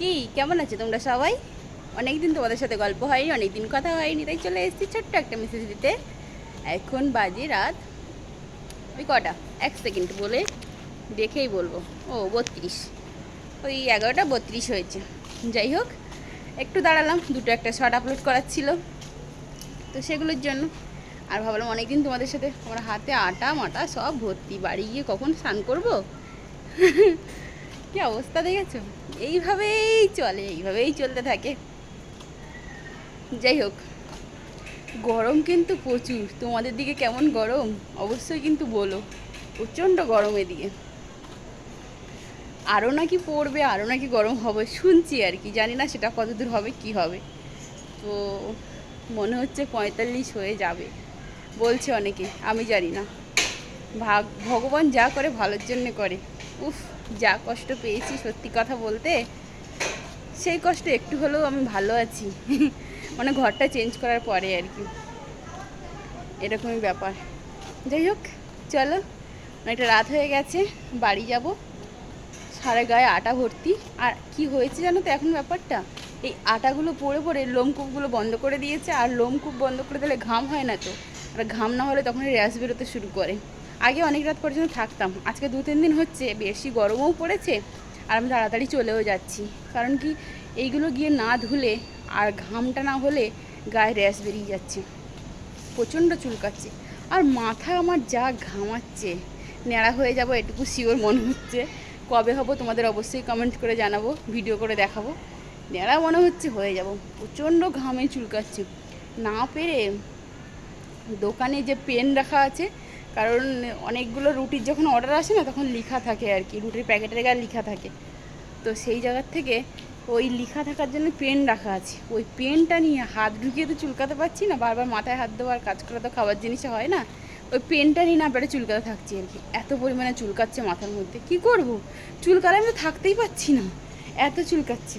কি? কেমন আছে তোমরা সবাই? অনেকদিন তোমাদের সাথে গল্প হয়নি, অনেকদিন কথা হয়নি, তাই চলে এসেছি ছোট্ট একটা মেসেজ দিতে। এখন বাজে রাত, ওই কটা? এক সেকেন্ড বলে দেখেই বলব। ও, বত্রিশ। ওই এগারোটা বত্রিশ হয়েছে। যাই হোক, একটু দাঁড়ালাম, দুটো একটা শর্ট আপলোড করার ছিল। তো সেগুলোর জন্য। আর ভাবলাম অনেকদিন তোমাদের সাথে, আমার হাতে আটা মাটা সব ভর্তি, বাড়ি গিয়ে কখন স্নান করব? কি অবস্থা দেখেছ? এইভাবেই চলে, এইভাবেই চলতে থাকে। যাই হোক, গরম কিন্তু প্রচুর। তোমাদের দিকে কেমন গরম? অবশ্যই কিন্তু বলো। প্রচণ্ড গরম এদিকে। আরও নাকি পড়বে আরও নাকি গরম হবে, শুনছি আর কি। জানি না সেটা কতদূর হবে, কি হবে। তো মনে হচ্ছে পঁয়তাল্লিশ হয়ে যাবে। বলছে অনেকে, আমি জানি না। ভাগ, ভগবান যা করে ভালোর জন্য করে। উফ, যা কষ্ট পেয়েছি সত্যি কথা বলতে, সেই কষ্ট একটু হলেও আমি ভালো আছি। মানে ঘরটা চেঞ্জ করার পরে আর কি। এরকমই ব্যাপার। যাই হোক, চলো, অনেকটা রাত হয়ে গেছে, বাড়ি যাব। সারা গায়ে আটা ভর্তি। আর কি হয়েছে জানো তো এখন ব্যাপারটা? এই আটাগুলো পড়ে পড়ে লোমকূপগুলো বন্ধ করে দিয়েছে, আর লোমকূপ বন্ধ করে দিলে ঘাম হয় না তো। আর ঘাম না হলে তখন র্যাশ বেরোতে শুরু করে। আগে অনেক রাত পর্যন্ত থাকতাম। আজকে দু, তিন দিন হচ্ছে, বেশি গরমও পড়েছে আর আমি তাড়াতাড়ি চলেও যাচ্ছি। কারণ কি, এইগুলো গিয়ে না ধুলে আর ঘামটা না হলে গায়ে র্যাশ বেরিয়ে যাচ্ছে। প্রচণ্ড চুলকাচ্ছে। আর মাথা আমার যা ঘামাচ্ছে, ন্যাড়া হয়ে যাব এটুকু শিওর মনে হচ্ছে। কবে হব তোমাদের অবশ্যই কমেন্ট করে জানাব ভিডিও করে দেখাবো। ন্যাড়া মনে হচ্ছে হয়ে যাব। প্রচণ্ড ঘামে চুলকাচ্ছে। না পেরে দোকানে যে পেন রাখা আছে কারণ অনেকগুলো রুটির যখন অর্ডার আসে না, তখন লেখা থাকে আর কি রুটির প্যাকেটের গায়ে লেখা থাকে। তো সেই জায়গার থেকে ওই লেখা থাকার জন্য পেন রাখা আছে। ওই পেনটা নিয়ে হাত ঢুকিয়ে তো চুলকাতে পারছি না, বারবার মাথায় হাত দেওয়ার কাজ করা তো খাবার জিনিসে হয় না, ওই পেনটা নিয়ে না পেরে চুলকাতে থাকছি আর কি এত পরিমাণে চুলকাচ্ছে মাথার মধ্যে, কি করব? চুলকালে আমি তো থাকতেই পারছি না, এত চুলকাচ্ছে।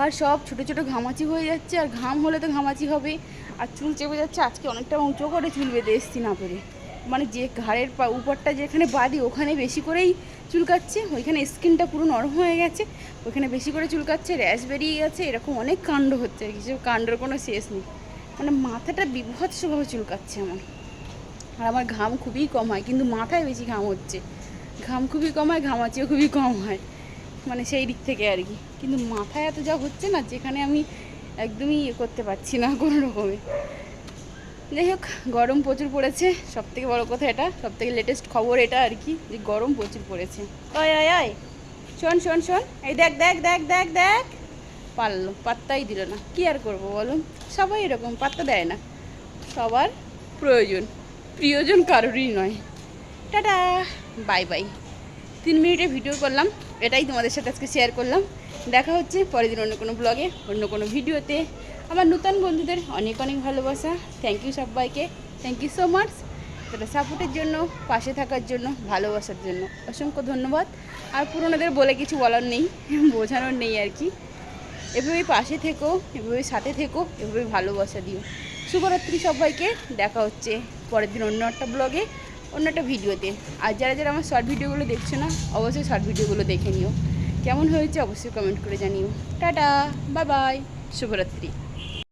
আর সব ছোট ছোট ঘামাচি হয়ে যাচ্ছে, আর ঘাম হলে তো ঘামাচি হবে আর চুল চেপে যাচ্ছে, আজকে অনেকটা উঁচু করে চুল বেঁধে এসছি না পেরে। মানে যে ঘাড়ের উপরটা যেখানে বাদি ওখানে বেশি করেই চুলকাচ্ছে ওইখানে স্কিনটা পুরো নরম হয়ে গেছে, ওইখানে বেশি করে চুলকাচ্ছে র্যাশ বেরিয়ে গেছে, এরকম অনেক কাণ্ড হচ্ছে, কিছু কাণ্ডের কোনো শেষ নেই। মানে মাথাটা বিভৎসভাবে চুলকাচ্ছে আমার। আর আমার ঘাম খুবই কম হয়, কিন্তু মাথায় বেশি ঘাম হচ্ছে। ঘাম খুবই কম হয়, ঘামাচিও খুবই কম হয়। মানে সেই দিক থেকে আর কি। কিন্তু মাথায় এত যা হচ্ছে না, যেখানে আমি একদমই ইয়ে করতে পারছি না কোনো রকমে। যাই হোক, গরম প্রচুর পড়েছে। সব থেকে বড়ো কথা এটা সব থেকে লেটেস্ট খবর এটা আর কি, যে গরম প্রচুর পড়েছে। ওই ওই ওই, শোন শোন শোন, এই দেখ দেখ দেখ দেখ দেখ। পারল, পাত্তাই দিল না। কি আর করব বলুন সবাই এরকম, পাত্তা দেয় না। সবার প্রয়োজন। প্রিয়জন কারোরই নয়। Tata, bye bye. তিন মিনিটে ভিডিও করলাম। এটাই তোমাদের সাথে আজকে শেয়ার করলাম। দেখা হচ্ছে পরের দিন অন্য কোনো ব্লগে অন্য কোনো ভিডিওতে আমার নতুন বন্ধুদের অনেক অনেক ভালোবাসা। থ্যাংক ইউ সবাইকে। থ্যাংক ইউ সো মাচ তাদের সাপোর্টের জন্য, পাশে থাকার জন্য, ভালোবাসার জন্য অসংখ্য ধন্যবাদ। আর পুরোনোদের বলে কিছু বলার নেই, বোঝানোর নেই আর কি। এভাবেই পাশে থেকো, এভাবেই সাথে থেকো, এভাবেই ভালোবাসা দিও। শুভরাত্রি সবাইকে। দেখা হচ্ছে পরের দিন অন্য একটা ব্লগে অন্য একটা ভিডিওতে। আর যারা যারা আমার শর্ট ভিডিওগুলো দেখছ না, অবশ্যই শর্ট ভিডিওগুলো দেখে নিও। কেমন হয়েছে অবশ্যই কমেন্ট করে জানিও। টাটা বাই বাই শুভরাত্রি।